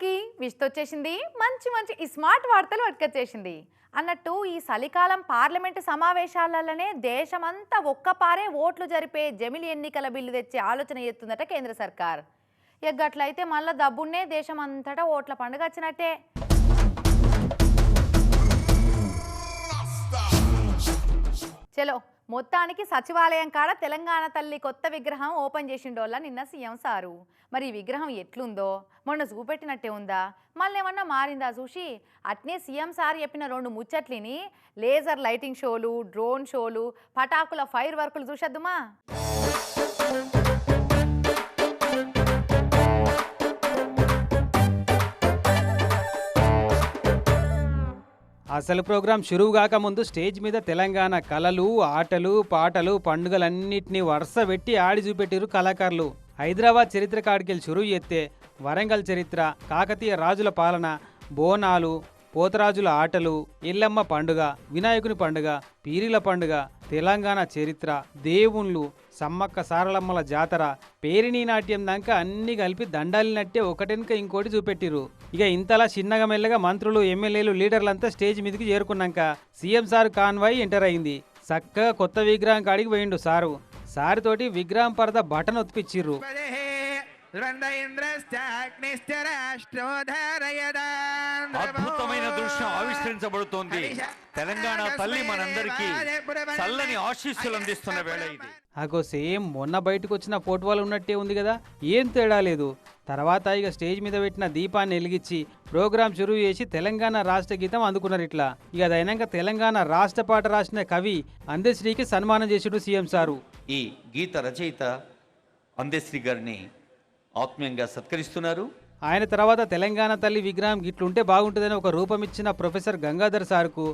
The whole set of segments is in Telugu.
అందరికీ విష్త వచ్చేసింది. మంచి మంచి ఈ స్మార్ట్ వార్తలు పట్టుకొచ్చేసింది అన్నట్టు ఈ చలికాలం పార్లమెంటు సమావేశాలలోనే దేశమంతా ఒక్కపారే ఓట్లు జరిపే జమిలి ఎన్నికల బిల్లు తెచ్చే ఆలోచన ఎత్తుందట కేంద్ర సర్కార్. ఎగ్గట్లయితే మళ్ళా దబ్బున్నే దేశం అంతటా ఓట్ల పండుగ వచ్చినట్టే. చలో మొత్తానికి సచివాలయం కాడ తెలంగాణ తల్లి కొత్త విగ్రహం ఓపెన్ చేసిండోళ్ళ నిన్న సీఎం సారు. మరి ఈ విగ్రహం ఎట్లుందో? మొన్న చూపెట్టినట్టే ఉందా? మళ్ళీ ఏమన్నా మారిందా చూసి? అట్నే సీఎం సార్ చెప్పిన రెండు ముచ్చట్లిని లేజర్ లైటింగ్ షోలు డ్రోన్ షోలు పటాకుల ఫైర్ వర్కులు చూసేద్దుమా? అసలు ప్రోగ్రాం షురువు కాకముందు స్టేజ్ మీద తెలంగాణ కళలు ఆటలు పాటలు పండుగలన్నింటినీ వరుస పెట్టి ఆడి చూపెట్టిరు కళాకారులు. హైదరాబాద్ చరిత్ర కాడికెళ్ళి షురువు ఎత్తే వరంగల్ చరిత్ర కాకతీయ రాజుల పాలన బోనాలు పోతరాజుల ఆటలు ఎల్లమ్మ పండుగ వినాయకుని పండుగ పీరిల పండుగ తెలంగాణ చరిత్ర దేవుళ్ళు సమ్మక్క సారలమ్మల జాతర పేరిణీ నాట్యం దాకా అన్ని కలిపి దండాలినట్టే ఒకటెనక ఇంకోటి చూపెట్టిరు ఇక ఇంతలా చిన్నగా మెల్లగా మంత్రులు ఎమ్మెల్యేలు లీడర్లంతా స్టేజ్ మీదకి చేరుకున్నాక సీఎం సార్ కాన్వాయ్ ఎంటర్ అయింది. చక్కగా కొత్త విగ్రహం కాడికి పోయిండు సారు. సారితోటి విగ్రహం పరద బటన్ ఒత్తిపిచ్చిర్రు అద్భుతమైన దృశ్యం ఆవిష్కరించబడుతోంది. తెలంగాణ తల్లి మనందరికీ చల్లని ఆశీస్సులు అందిస్తున్న వేళ ఇది. అగో సేమ్ మొన్న బయటకు వచ్చిన ఫోటోలు ఉన్నట్టే ఉంది కదా? ఏం తేడా లేదు. తర్వాత ఇక స్టేజ్ మీద పెట్టిన దీపాన్ని వెలిగించి ప్రోగ్రాం చురువు చేసి తెలంగాణ రాష్ట్ర గీతం అందుకున్నారు ఇట్లా. ఇక అదైనాక తెలంగాణ రాష్ట్ర పాట రాసిన కవి అందశ్రీకి సన్మానం చేసిడు సీఎం సారు. ఈ గీత రచయిత అందేశ్రీ గారిని ఆత్మీయంగా సత్కరిస్తున్నారు. ఆయన తర్వాత తెలంగాణ తల్లి విగ్రహం గిట్లుంటే బాగుంటుందని ఒక రూపం ఇచ్చిన ప్రొఫెసర్ గంగాధర్ సార్కు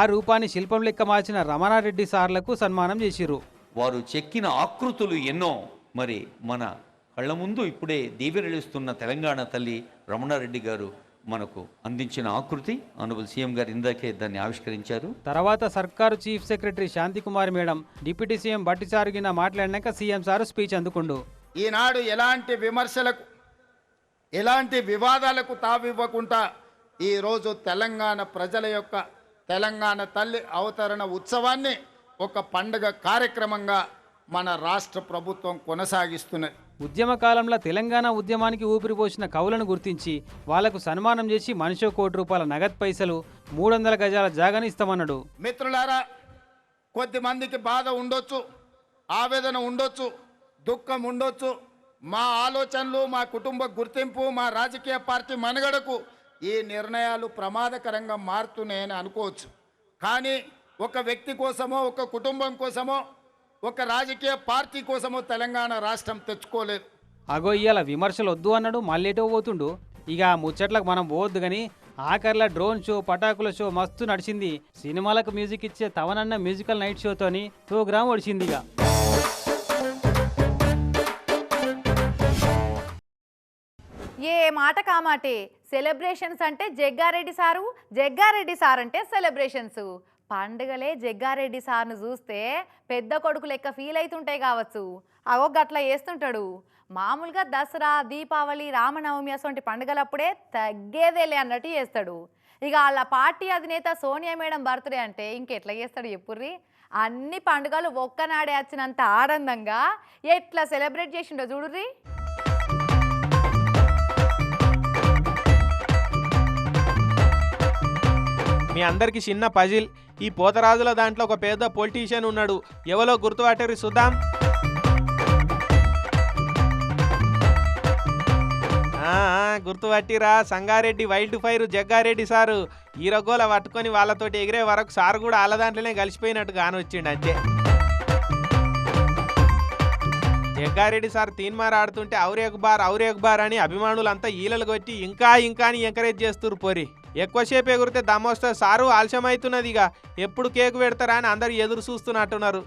ఆ రూపాన్ని శిల్పం లెక్క మార్చిన రమణారెడ్డి సార్లకు సన్మానం చేసిరు వారు చెక్కిన ఆకృతులు ఎన్నో. మరి మన కళ్ళ ముందు ఇప్పుడే దీవెనలిస్తున్న తెలంగాణ తల్లి రమణారెడ్డి గారు మనకు అందించిన ఆకృతి. అనుబుల్ సీఎం గారు ఇందాకే దాన్ని ఆవిష్కరించారు. తర్వాత సర్కారు chief secretary Shantikumar madam deputy CM Bhatti sir గిన మాట్లాడినాక సీఎం సారు స్పీచ్ అందుకుండు. ఈనాడు ఎలాంటి విమర్శలకు ఎలాంటి వివాదాలకు తావివ్వకుండా ఈరోజు తెలంగాణ ప్రజల యొక్క తెలంగాణ తల్లి అవతరణ ఉత్సవాన్ని ఒక పండుగ కార్యక్రమంగా మన రాష్ట్ర ప్రభుత్వం కొనసాగిస్తున్నది. ఉద్యమ కాలంలో తెలంగాణ ఉద్యమానికి ఊపిరిపోసిన కవులను గుర్తించి వాళ్ళకు సన్మానం చేసి మనిషో కోటి రూపాయల నగదు పైసలు మూడు వందల గజాల జాగాని ఇస్తామన్నాడు. మిత్రులారా కొద్దిమందికి బాధ ఉండొచ్చు ఆవేదన ఉండొచ్చు దుఃఖం ఉండొచ్చు. మా ఆలోచనలు మా కుటుంబ గుర్తింపు మా రాజకీయ పార్టీ మనుగడకు ఈ నిర్ణయాలు ప్రమాదకరంగా మారుతున్నాయని అనుకోవచ్చు. కానీ ఒక వ్యక్తి కోసమో ఒక కుటుంబం కోసమో ఒక రాజకీయ పార్టీ కోసమో తెలంగాణ రాష్ట్రం తెచ్చుకోలేదు. అగో ఇయ్యాల విమర్శలు వద్దు అన్నాడు మళ్ళేటో పోతుండు. ఇక ఆ ముచ్చట్లకు మనం పోవద్దు కానీ ఆఖర్ల డ్రోన్ షో పటాకుల షో మస్తు నడిచింది. సినిమాలకు మ్యూజిక్ ఇచ్చే తవనన్న మ్యూజికల్ నైట్ షోతోని ప్రోగ్రాం ఒడిచింది ఇక. ఏ మాట కామాటే? సెలబ్రేషన్స్ అంటే జగ్గారెడ్డి సారు జగ్గారెడ్డి సార్ అంటే సెలబ్రేషన్స్. పండుగలే జగ్గారెడ్డి సార్ను చూస్తే పెద్ద కొడుకు లెక్క ఫీల్ అవుతుంటాయి కావచ్చు. అవో గట్లా వేస్తుంటాడు మామూలుగా దసరా దీపావళి రామనవమి అసంటి పండుగలప్పుడే తగ్గేదేలే అన్నట్టు చేస్తాడు. ఇక వాళ్ళ పార్టీ అధినేత సోనియా మేడం బర్త్డే అంటే ఇంకెట్లా చేస్తాడు చెప్పుర్రి? అన్ని పండుగలు ఒక్కనాడే వచ్చినంత ఆనందంగా ఎట్లా సెలబ్రేట్ చేసిండో చూడుర్రీ? మీ అందరికి చిన్న పజిల్. ఈ పోతరాజుల దాంట్లో ఒక పెద్ద పొలిటీషియన్ ఉన్నాడు. ఎవరో గుర్తుపట్టరు చూద్దాం గుర్తుపట్టిరా Sangareddy wild fire Jaggareddy sir. ఈ రగోల పట్టుకొని వాళ్ళతోటి ఎగిరే వరకు సార్ కూడా వాళ్ళ దాంట్లోనే కలిసిపోయినట్టు కానొచ్చిండు అంతే. జగ్గారెడ్డి సార్ తీన్మార్ ఆడుతుంటే ఔరేక్ బార్ ఔరేక్ బార్ అని అభిమానులంతా ఈలలు కొట్టి ఇంకా ఇంకా అని ఎంకరేజ్ చేస్తురు పోరి. ఎక్కువసేపు ఎగురితే దమ్మొస్తే సారు ఆలస్యం అవుతున్నది ఇక ఎప్పుడు కేకు పెడతారా అని అందరు ఎదురు చూస్తున్నట్టున్నారు.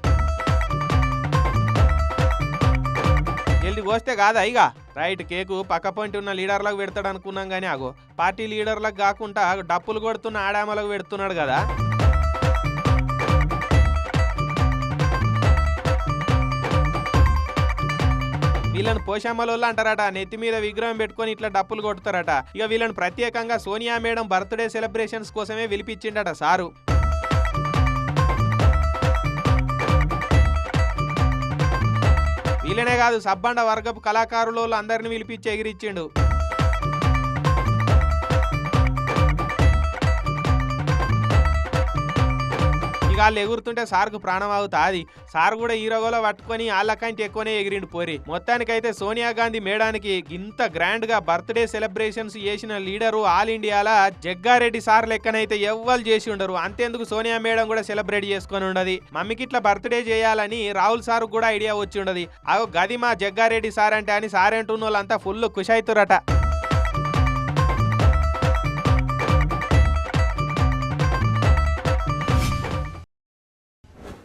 వెళ్ళి కోస్తే కాదా ఇక రైట్ కేకు పక్క పొంటి ఉన్న లీడర్లకు పెడతాడు అనుకున్నాం కానీ అగో పార్టీ లీడర్లకు కాకుండా డప్పులు కొడుతున్న ఆడామలకు పెడుతున్నాడు కదా. వీళ్ళని పోషమ్మలోళ్ళు అంటారట. నెత్తి మీద విగ్రహం పెట్టుకొని ఇట్లా డప్పులు కొడతారట. ఇక వీళ్ళని ప్రత్యేకంగా సోనియా మేడం బర్త్డే సెలబ్రేషన్స్ కోసమే పిలిపించిండట సారు. వీళ్ళనే కాదు సబ్బండ వర్గపు కళాకారులు అందరిని పిలిపించి ఎగిరిచ్చిండు. ఇక వాళ్ళు ఎగురుతుంటే సార్కు ప్రాణం అవుతాది సార్ కూడా హీరోగోలో పట్టుకొని వాళ్ళకంటే ఎక్కువనే ఎగిరిండు పోరి. మొత్తానికైతే సోనియా గాంధీ మేడానికి ఇంత గ్రాండ్గా బర్త్డే సెలబ్రేషన్స్ చేసిన లీడరు ఆల్ ఇండియాలా జగ్గారెడ్డి సార్ లెక్కనైతే ఎవ్వరు చేసి ఉండరు. అంతేందుకు సోనియా మేడం కూడా సెలబ్రేట్ చేసుకొని ఉండదు. మమ్మీకి ఇట్లా బర్త్డే చేయాలని రాహుల్ సార్ కూడా ఐడియా వచ్చి ఉండదు. అగో గది మా జగ్గారెడ్డి సార్ అంటే అని సార్ అంటున్న వాళ్ళంతా ఫుల్ ఖుషి అవుతురట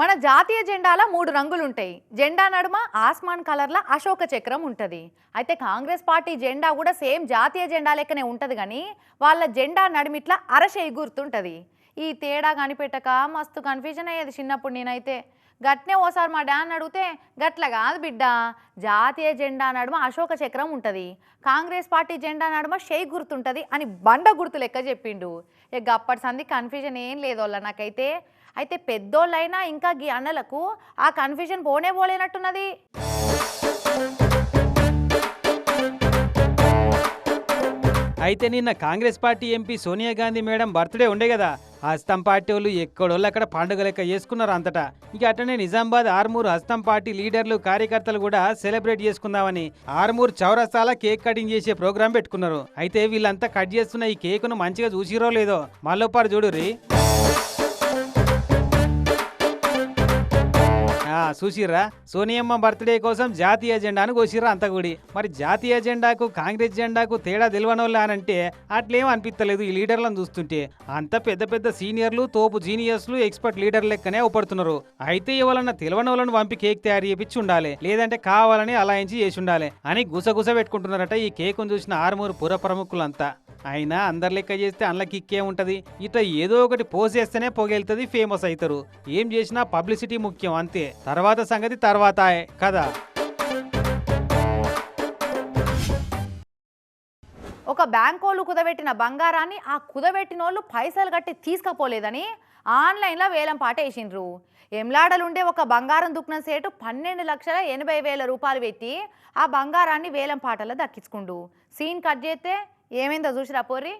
మన జాతీయ జెండాలో మూడు రంగులు ఉంటాయి జెండా నడుమ ఆస్మాన్ కలర్ల అశోక చక్రం ఉంటుంది. అయితే కాంగ్రెస్ పార్టీ జెండా కూడా సేమ్ జాతీయ జెండా లెక్కనే ఉంటుంది కానీ వాళ్ళ జెండా నడిమిట్లా అరచేయి గుర్తుంటుంది ఈ తేడా కనిపెట్టక మస్తు కన్ఫ్యూజన్ అయ్యేది చిన్నప్పుడు నేనైతే. గట్నే ఓసారి మా డాన్ అడిగితే గట్ల కాదు బిడ్డ జాతీయ జెండా నడుమ అశోక చక్రం ఉంటుంది. కాంగ్రెస్ పార్టీ జెండా నడుమ షేక్ గుర్తుంటుంది అని బండ గుర్తు లెక్క చెప్పిండు. ఇక అప్పటి సంది కన్ఫ్యూజన్ ఏం లేదు వాళ్ళ నాకైతే. అయితే పెద్దోళ్ళైనా ఇంకా గీ అన్నలకు ఆ కన్ఫ్యూజన్ పోనే పోలేనట్టున్నది. అయితే నిన్న Congress party MP Sonia Gandhi madam birthday ఉండే కదా హస్తం పార్టీ వాళ్ళు ఎక్కడోళ్ళు అక్కడ పండుగ లెక్క చేసుకున్నారు అంతటా. ఇక అట్లనే నిజామాబాద్ ఆర్మూర్ హస్తం పార్టీ లీడర్లు కార్యకర్తలు కూడా సెలబ్రేట్ చేసుకుందామని ఆర్మూర్ చౌరస్తాల కేక్ కటింగ్ చేసే ప్రోగ్రాం పెట్టుకున్నారు. అయితే వీళ్ళంతా కట్ చేస్తున్న ఈ కేకును మంచిగా చూసిరో లేదో? మళ్ళొప్పారు చూడు రీ చూసిర్రా? సోనియమ్మ బర్త్డే కోసం జాతీయ జెండాను కోసిర్రా అంత కూడి మరి జాతీయ జెండాకు కాంగ్రెస్ జెండాకు తేడా తెలియనోళ్ళ అనంటే అట్లేం అనిపిస్తలేదు ఈ లీడర్లను చూస్తుంటే. అంత పెద్ద పెద్ద సీనియర్లు తోపు జీనియర్స్లు ఎక్స్పర్ట్ లీడర్ లెక్కనే అవపడుతున్నారు. అయితే ఎవరన్నా తెలియనోళ్ళను పంపి కేక్ తయారు చేపించి ఉండాలి. లేదంటే కావాలని అలాయించి చేసి ఉండాలి అని గుసగుస పెట్టుకుంటున్నారట ఈ కేకును చూసిన ఆరుమూరు పుర ప్రముఖులంతా. అయినా అందరు లెక్క చేస్తే అందులో కిక్కే ఉంటుంది. ఇట్లా ఏదో ఒకటి పోసేస్తేనే పొగెళ్తుంది ఫేమస్ అవుతారు ఏం చేసినా పబ్లిసిటీ ముఖ్యం అంతే. తర్వాత సంగతి తర్వాత కదా? ఒక బ్యాంకోళ్ళు కుదబెట్టిన బంగారాన్ని ఆ కుదబెట్టిన వాళ్ళు పైసలు కట్టి తీసుకపోలేదని ఆన్లైన్లో వేలం పాట వేసిండ్రు ఎమ్లాడలుండే ఒక బంగారం దుక్కిన సేటు పన్నెండు లక్షల ఎనభై వేల రూపాయలు పెట్టి ఆ బంగారాన్ని వేలం పాటలో దక్కించుకుండు. సీన్ కట్ చేస్తే ఏమైందో చూసిరా పోర్రి?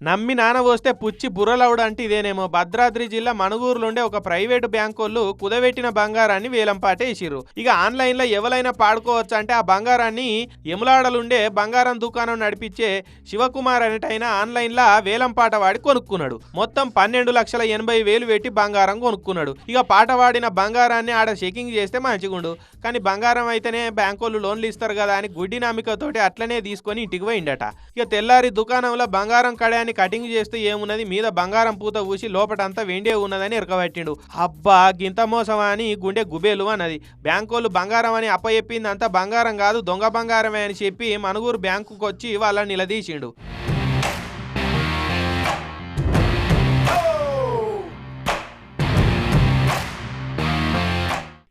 నమ్మి నానబోస్తే పుచ్చి బుర్రలవుడు అంటే ఇదేనేమో. భద్రాద్రి జిల్లా మణుగూరులో ఉండే ఒక ప్రైవేటు బ్యాంకోళ్ళు కుదవెట్టిన బంగారాన్ని వేలంపాట వేసిర్రు ఇక ఆన్లైన్లో ఎవరైనా పాడుకోవచ్చు అంటే ఆ బంగారాన్ని ఎములాడలుండే బంగారం దుకాణం నడిపించే శివకుమార్ అనేటైన ఆన్లైన్లో వేలంపాట వాడి కొనుక్కున్నాడు. మొత్తం పన్నెండు లక్షల ఎనభై వేలు పెట్టి బంగారం కొనుక్కున్నాడు. ఇక పాట వాడిన బంగారాన్ని ఆడ చెకింగ్ చేస్తే మంచిగుండు. కానీ బంగారం అయితేనే బ్యాంకోళ్ళు లోన్లు ఇస్తారు కదా అని గుడ్డి నమ్మికతోటి అట్లనే తీసుకొని ఇంటికి పోయిండట. ఇక తెల్లారి దుకాణంలో బంగారం దాన్ని కటింగ్ చేస్తే ఏమున్నది? మీద బంగారం పూత ఊసి లోపటంతా వెండే ఉన్నదని ఇరకబట్టిండు అబ్బా గింత మోసమా అని గుండె గుబేలు అన్నది. బ్యాంకోళ్ళు బంగారం అని అప్పచెప్పింది అంతా బంగారం కాదు దొంగ బంగారమే అని చెప్పి మనుగురు బ్యాంకుకి వచ్చి వాళ్ళని నిలదీసిండు.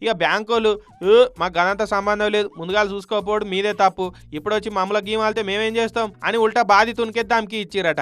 ఇక బ్యాంకు వాళ్ళు మాకు గదంత సంబంధం లేదు ముందుగా చూసుకోకపోవడం మీదే తప్పు ఇప్పుడు వచ్చి మమ్మల్ని గీమాలితే మేమేం చేస్తాం? అని ఉల్టా బాధితునికే దానికి ఇచ్చిరట.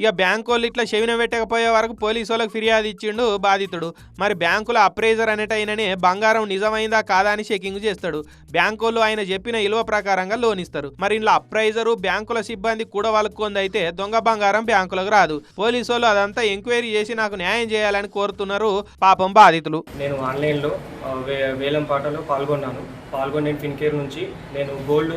ఇక బ్యాంకు వాళ్ళు ఇట్లా చెవిన పెట్టకపోయే వరకు పోలీసు వాళ్ళకి ఫిర్యాదు ఇచ్చిండు బాధితుడు. మరి బ్యాంకుల అప్రైజర్ అనేటైననే బంగారం నిజమైందా కాదా అని చెకింగ్ చేస్తాడు. బ్యాంకు వాళ్ళు ఆయన చెప్పిన విలువ ప్రకారంగా లోన్ ఇస్తారు. మరి ఇంట్లో అప్రైజరు బ్యాంకుల సిబ్బంది కూడా వాళ్ళకుంది అయితే దొంగ బంగారం బ్యాంకులకు రాదు. పోలీసు వాళ్ళు అదంతా ఎంక్వైరీ చేసి నాకు న్యాయం చేయాలని కోరుతున్నారు పాపం బాధితులు. నేను ఆన్లైన్లో వేలం పాటలో పాల్గొన్నాను. పాల్గొని ఫిన్కేర్ నుంచి నేను గోల్డ్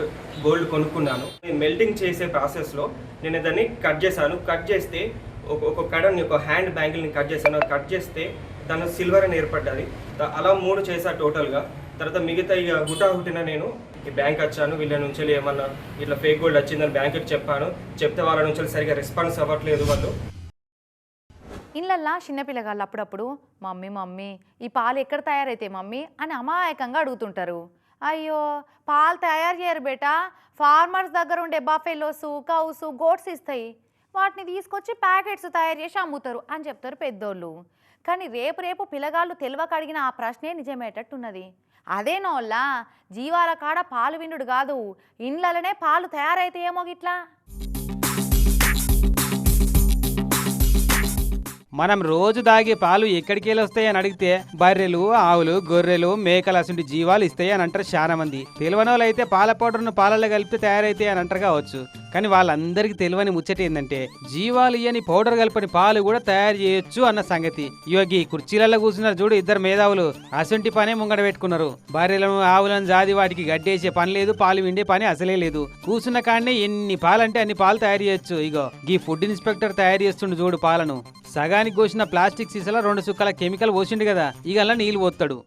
గోల్డ్ కొనుక్కున్నాను. నేను మెల్టింగ్ చేసే ప్రాసెస్లో నేను దాన్ని కట్ చేశాను. కట్ చేస్తే ఒక కడని ఒక హ్యాండ్ బ్యాంగిల్ని కట్ చేశాను. కట్ చేస్తే దాని సిల్వర్ అని ఏర్పడ్డది. అలా మూడు చేశా టోటల్గా. తర్వాత మిగతా ఇక హుటాహుటిన నేను ఈ బ్యాంక్ వచ్చాను. వీళ్ళ నుంచి ఏమన్నా ఇట్లా ఫేక్ గోల్డ్ వచ్చిందని బ్యాంకుకి చెప్పాను. చెప్తే వాళ్ళ నుంచి సరిగా రెస్పాన్స్ అవ్వట్లేదు వాళ్ళు. ఇళ్ళల్లా చిన్నపిల్లగాళ్ళు అప్పుడప్పుడు మమ్మీ మమ్మీ ఈ పాలు ఎక్కడ తయారైతే మమ్మీ? అని అమాయకంగా అడుగుతుంటారు. అయ్యో పాలు తయారు చేయరు బేటా. ఫార్మర్స్ దగ్గర ఉండే బఫెలోస్ కౌస్ గోట్స్ ఇస్తాయి. వాటిని తీసుకొచ్చి ప్యాకెట్స్ తయారు చేసి అమ్ముతారు అని చెప్తారు పెద్దోళ్ళు. కానీ రేపు రేపు పిల్లగాళ్ళు తెలివక అడిగిన ఆ ప్రశ్నే నిజమేటట్టున్నది అదేనోళ్ళ జీవాల కాడ పాలు విండుడు కాదు. ఇండ్లలోనే పాలు తయారైతే ఏమో గిట్లా. మనం రోజు దాగే పాలు ఎక్కడికి వెళ్ళి వస్తాయని అడిగితే బర్రెలు ఆవులు గొర్రెలు మేకలు అసలు జీవాలు ఇస్తాయి అని అంటారు చాలా మంది తెలివనోళ్ళు అయితే పాల పౌడర్ను పాలల్లో కలిపితే తయారైతాయి అని అంటారు కావచ్చు. కానీ వాళ్ళందరికీ తెలియని ముచ్చట ఏంటంటే జీవాలు ఇయని పౌడర్ కలిపని పాలు కూడా తయారు చేయొచ్చు అన్న సంగతి. యోగి కుర్చీలలో కూర్చున్నారు చూడు ఇద్దరు మేధావులు. అసంటి పనే ముంగడ పెట్టుకున్నారు. బర్రెలను ఆవులను జాది వాటికి గడ్డేసే పని లేదు పాలు విండే పని అసలే లేదు. కూర్చున్న కాడనే ఎన్ని పాలంటే అన్ని పాలు తయారు చేయొచ్చు. ఇగో ఈ ఫుడ్ ఇన్స్పెక్టర్ తయారు చేస్తుండు చూడు పాలను. సగానికి కోసిన ప్లాస్టిక్ సీసాల రెండు సుక్కల కెమికల్ పోసిండు కదా ఇక అలా నీళ్ళు పోతాడు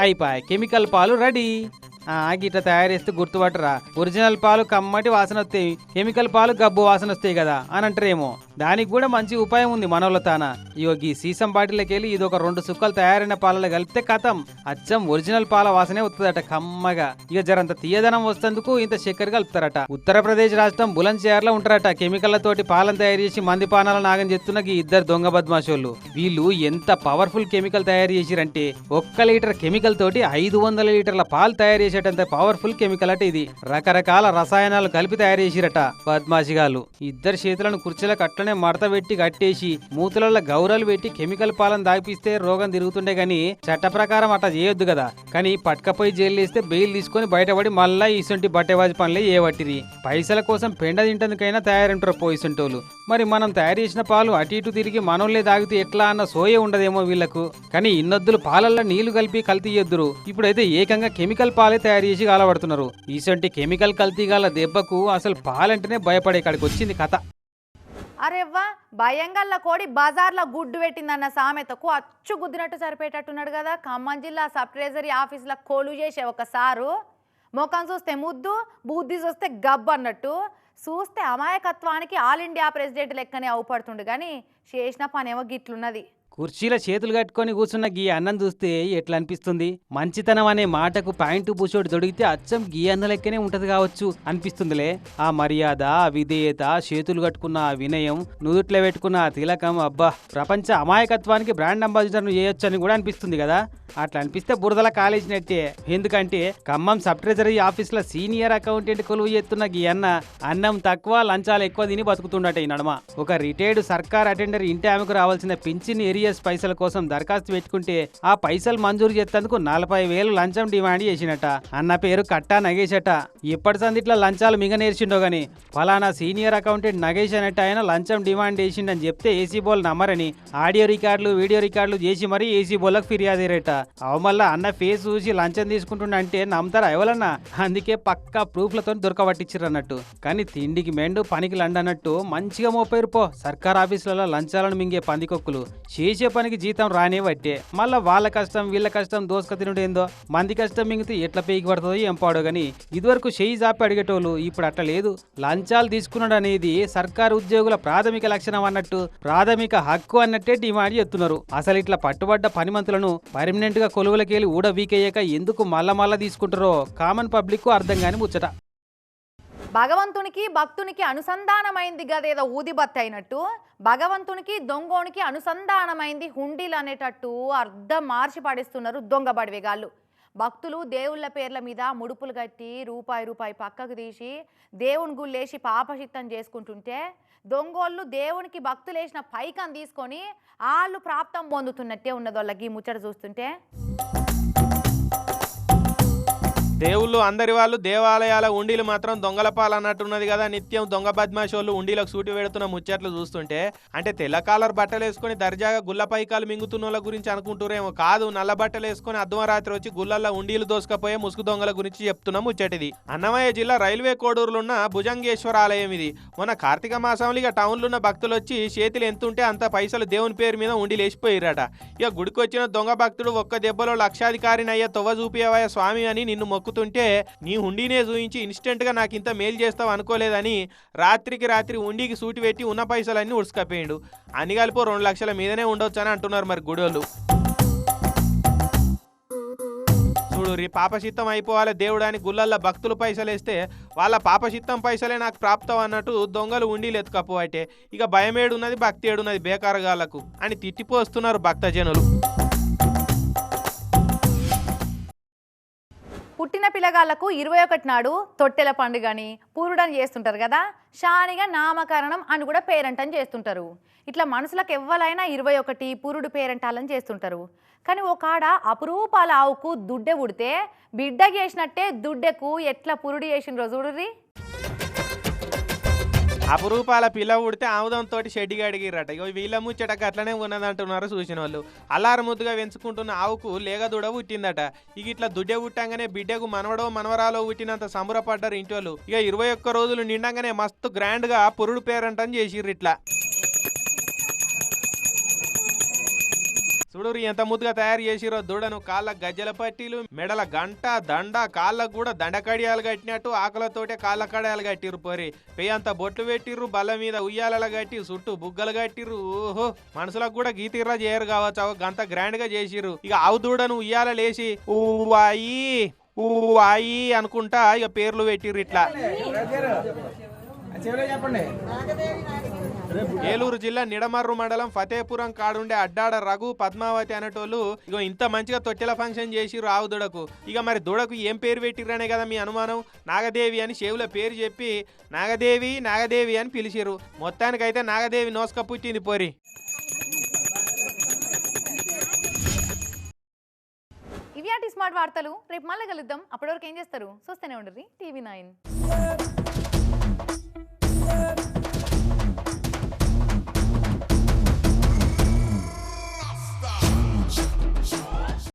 అయిపోయి. కెమికల్ పాలు రెడీ. ఆ, గిట్ల తయారు చేస్తే గుర్తుపట్టరా. ఒరిజినల్ పాలు కమ్మటి వాసన వస్తాయి కెమికల్ పాలు గబ్బు వాసన వస్తాయి కదా అని అంటారేమో. దానికి కూడా మంచి ఉపాయం ఉంది మనోళ్ళ తాన. ఇగో ఈ సీసం బాటిల్లోకి వెళ్ళి ఇది ఒక రెండు సుక్కలు తయారైన పాలలో కలిపితే కథం అచ్చం ఒరిజినల్ పాల వాసనే వస్తుందట కమ్మగా. ఇక జరంత తీయదనం వస్తేందుకు ఇంత చక్కెర కలుపుతారట. ఉత్తరప్రదేశ్ రాష్ట్రం బులంద్లో ఉంటారట. కెమికల్లతోటి పాలను తయారు చేసి మంది పానాల నాగం చేస్తున్న ఈ ఇద్దరు దొంగ బద్మాషోళ్ళు. వీళ్ళు ఎంత పవర్ఫుల్ కెమికల్ తయారు చేసిరంటే ఒక్క లీటర్ కెమికల్ తోటి ఐదు వందల లీటర్ల పాలు తయారు చేసేటంత పవర్ఫుల్ కెమికల్ అట ఇది. రకరకాల రసాయనాలు కలిపి తయారు చేసిరట బద్మాషిగాలు ఇద్దరు చేతులను కుర్చీలకు అట్లనే మడత పెట్టి కట్టేసి మూతులలో గౌరలు పెట్టి కెమికల్ పాలను దాపిస్తే రోగం తిరుగుతుండే గాని చట్ట ప్రకారం అట్లా చేయొద్దు కదా. కానీ పట్కపోయి జైలు వేస్తే బెయిల్ తీసుకొని బయటపడి మళ్ళా ఇసుంటి బట్టేవాజి పనులే ఏవట్టిరి పైసల కోసం పెండ తింటందుకైనా తయారంటారు పో మరి మనం తయారు చేసిన పాలు అటు ఇటు తిరిగి మనోళ్ళే తాగితే ఎట్లా అన్న సోయే ఉండదేమో వీళ్ళకు. కానీ ఇన్నొద్దులు పాలల్లో నీళ్ళు కలిపి కల్తీయొద్దురు ఇప్పుడైతే ఏకంగా కెమికల్ పాలే తయారు చేసి గాలబడుతున్నారు. ఈసొంటి కెమికల్ కల్తీ గాల దెబ్బకు అసలు పాలంటేనే భయపడే కాడికి వచ్చింది కథ. అరెవ్వా భయంగల్ల కోడి బజార్లో గుడ్డు పెట్టిందన్న సామెతకు అచ్చు గుద్దినట్టు సరిపోయేటట్టున్నాడు కదా. ఖమ్మం జిల్లా సబ్ ట్రెజరీ ఆఫీస్లో కోలు చేసే ఒక సారు. ముఖం చూస్తే ముద్దు బుద్ధి చూస్తే గబ్బు అన్నట్టు. చూస్తే అమాయకత్వానికి ఆల్ ఇండియా ప్రెసిడెంట్ లెక్కనే అవుపడుతుండు కానీ చేసిన పనేమో గిట్లున్నది. కుర్చీల చేతులు కట్టుకొని కూర్చున్న గీ అన్నం చూస్తే ఎట్లా అనిపిస్తుంది? మంచితనం అనే మాటకు పాయింట్ పూసోడు దొడిగితే అచ్చం గీ అన్న లెక్కనే ఉంటది కావచ్చు అనిపిస్తుందిలే. ఆ మర్యాద ఆ విధేయత చేతులు కట్టుకున్న ఆ వినయం నుదుట్లో పెట్టుకున్న ఆ తిలకం అబ్బా! ప్రపంచ అమాయకత్వానికి బ్రాండ్ అంబాసిడర్ను చేయొచ్చు అని కూడా అనిపిస్తుంది కదా? అట్లా అనిపిస్తే బురదల కాలేజినట్టే ఎందుకంటే ఖమ్మం సబ్ ట్రెజరీ ఆఫీస్లో సీనియర్ అకౌంటెంట్ కొలువు చేస్తున్న గీ అన్న అన్నం తక్కువ లంచాలు ఎక్కువ తిని బతుకుతుండట ఈ నడమ. ఒక రిటైర్డ్ సర్కార్ అటెండర్ ఇంటి ఆమెకు రావాల్సిన పింఛన్ ఏరియా ఏరియాస్ పైసల కోసం దరఖాస్తు పెట్టుకుంటే ఆ పైసలు మంజూరు చేసేందుకు నలభై వేలు లంచం డిమాండ్ చేసినట. అన్న పేరు కట్టా నగేశట. ఇప్పటి సందిట్లా లంచాలు మిగ నేర్చిండో గాని ఫలానా సీనియర్ అకౌంటెంట్ నగేష్ అనేట ఆయన లంచం డిమాండ్ చేసిండని చెప్తే ఏసీ బోల్ నమ్మరని ఆడియో రికార్డులు వీడియో రికార్డులు చేసి మరీ ఏసీ బోల్లకు ఫిర్యాదు అయ్యారట అవమల్ల అన్న ఫేస్ చూసి లంచం తీసుకుంటుండంటే నమ్ముతారా ఎవరన్నా? అందుకే పక్కా ప్రూఫ్లతో దొరకబట్టించారు అన్నట్టు కానీ తిండికి మెండు పనికి లండన్నట్టు మంచిగా మోపారు పో. సర్కార్ ఆఫీసులలో లంచాలను మింగే పందికొక్కులు. చేసే పనికి జీతం రానే బట్టే మళ్ళా వాళ్ళ కష్టం వీళ్ళ కష్టం దోసుక తినడం ఏందో? మంది కష్టం మింగితే ఎట్లా పేకి పడుతుందో ఏం పాడో గాని ఇదివరకు చేయి జాపి అడిగేటోళ్ళు ఇప్పుడు అట్లా లేదు. లంచాలు తీసుకున్నాడు అనేది సర్కారు ఉద్యోగుల ప్రాథమిక లక్షణం అన్నట్టు ప్రాథమిక హక్కు అన్నట్టే డిమాండ్ చేస్తున్నారు. అసలు ఇట్లా పట్టుబడ్డ పనిమంతులను పర్మనెంట్గా కొలువులకెళ్ళి ఊడ వీకయ్యాక ఎందుకు మళ్ళా మళ్ళా తీసుకుంటారో కామన్ పబ్లిక్కు అర్థం కాని ముచ్చట. భగవంతునికి భక్తునికి అనుసంధానమైంది గదేదో ఊదిబత్తి అయినట్టు భగవంతునికి దొంగోనికి అనుసంధానమైంది హుండీలు అనేటట్టు అర్థం మార్చి పడేస్తున్నారు దొంగ బడివేగాళ్ళు. భక్తులు దేవుళ్ళ పేర్ల మీద ముడుపులు కట్టి రూపాయి రూపాయి పక్కకు తీసి దేవుని గుళ్ళేసి పాపశిత్తం చేసుకుంటుంటే దొంగోళ్ళు దేవునికి భక్తులేసిన పైకం తీసుకొని వాళ్ళు ప్రాప్తం పొందుతున్నట్టే ఉన్నది ముచ్చట చూస్తుంటే. దేవుళ్ళు అందరి వాళ్ళు దేవాలయాల ఉండీలు మాత్రం దొంగల పాలు అన్నట్టున్నది కదా. నిత్యం దొంగ బద్మాషోళ్ళు ఉండీలకు సూటి పెడుతున్న ముచ్చట్లు చూస్తుంటే అంటే తెల్ల కాలర్ బట్టలు వేసుకొని దర్జాగా గుళ్ళ పైకాలు మింగుతున్న వాళ్ళ గురించి అనుకుంటురేమో కాదు. నల్ల బట్టలు వేసుకొని అర్ధమరాత్రి వచ్చి గుళ్ళల్లో ఉండీలు దోసుకపోయే ముసుగు దొంగల గురించి చెప్తున్న ముచ్చటిది. అన్నమయ్య జిల్లా రైల్వే కోడూరులో ఉన్న భుజంగేశ్వర ఆలయం ఇది. మొన్న కార్తీక మాసంలో ఇక టౌన్లో ఉన్న భక్తులు వచ్చి చేతులు ఎంతుంటే అంత పైసలు దేవుని పేరు మీద ఉండి వేసిపోయిరట ఇక గుడికి వచ్చిన దొంగ భక్తుడు ఒక్క దెబ్బలో లక్షాధికారిని అయ్యే తొవ్వ చూపియవయ్య స్వామి అని నిన్ను మొక్కు మొక్కుతుంటే నీ హుండీనే చూయించి ఇన్స్టెంట్గా నాకు ఇంత మేలు చేస్తావు అనుకోలేదని రాత్రికి రాత్రి హుండీకి సూటి పెట్టి ఉన్న పైసలన్నీ ఉడుచుకపోయిండు అని కలిపో రెండు లక్షల మీదనే ఉండొచ్చు అని అంటున్నారు మరి గుడోళ్ళు. చూడు రీ పాపచిత్తం అయిపోవాలి దేవుడు అని గుళ్ళల్లో భక్తులు పైసలు వేస్తే వాళ్ళ పాపచిత్తం పైసలే నాకు ప్రాప్తం అన్నట్టు దొంగలు ఉండీలు ఎత్తుకపో అంటే ఇక భయమేడున్నది భక్తి ఏడున్నది బేకారగాళ్ళకు అని తిట్టిపోస్తున్నారు భక్తజనులు. పుట్టిన పిల్లగాళ్ళకు ఇరవై ఒకటి నాడు తొట్టెల పండుగని పూరుడని చేస్తుంటారు కదా షానిగా నామకరణం అని కూడా పేరంటని చేస్తుంటారు. ఇట్లా మనుషులకు ఎవ్వలైనా ఇరవై ఒకటి పురుడు పేరంటాలని చేస్తుంటారు. కానీ ఒక ఆడ అపురూపాల ఆవుకు దుడ్డె ఉడితే బిడ్డ చేసినట్టే దుడ్డెకు ఎట్లా పురుడు చేసిన రోజు చూడుర్రి. అపురూపాల పిల్ల ఉడితే ఆముదం తోటి షెడ్డిగా అడిగిరట ఇక వీళ్ళ ముచ్చటకు అట్లనే ఉన్నదంటున్నారు చూసిన వాళ్ళు అల్లారు ముద్దుగా పెంచుకుంటున్న ఆవుకు లేగదూడ పుట్టిందట. ఇక ఇట్లా దుడ్డె పుట్టంగానే బిడ్డకు మనవడో మనవరాలో పుట్టినంత సంబరపడ్డారు ఇంటి వాళ్ళు. ఇక ఇరవై ఒక్క రోజులు నిండంగానే మస్తు గ్రాండ్గా పురుడు పేరంటని చేసిర్రు ఇట్లా. చూడురు ఎంత ముద్దుగా తయారు చేసిరో దూడను కాళ్ళ గజ్జల పట్టీలు మెడల గంట దండ కాళ్ళకు కూడా దండకడియాలు కట్టినట్టు ఆకలతోటే కాళ్ళ కడియాలు కట్టిరు పోరి. పేయంత బొట్లు పెట్టిర్రు బల్ల మీద ఉయ్యాలలు కట్టి చుట్టూ బుగ్గలు కట్టిర్రు. ఓహో మనుషులకు కూడా గీతిర్రా చేయరు కావచ్చు. అవ గంత గ్రాండ్గా చేసిర్రు. ఇక ఆవు దూడను ఉయ్యాలలేసి ఊవాయి ఊవాయి అనుకుంటా ఇక పేర్లు పెట్టిర్రు ఇట్లా. ఏలూరు జిల్లా నిడమర్రు మండలం ఫతేపురం కాడుండే అడ్డాడ రఘు పద్మావతి అనేటోళ్ళు ఇగో ఇంత మంచిగా తొట్టెల ఫంక్షన్ చేసి రావు దుడకు ఇక మరి దుడకు ఏం పేరు పెట్టిరనే కదా మీ అనుమానం? నాగదేవి అని చెవుల పేరు చెప్పి నాగదేవి నాగదేవి అని పిలిచిర్రు. మొత్తానికైతే నాగదేవి నోసుక పుట్టింది పోరి. ఇవి స్మార్ట్ వార్తలు. రేపు మళ్ళీ కలుద్దాం. అప్పటివరకు ఏం చేస్తారు? చూస్తూనే ఉండరు టీవీ నైన్.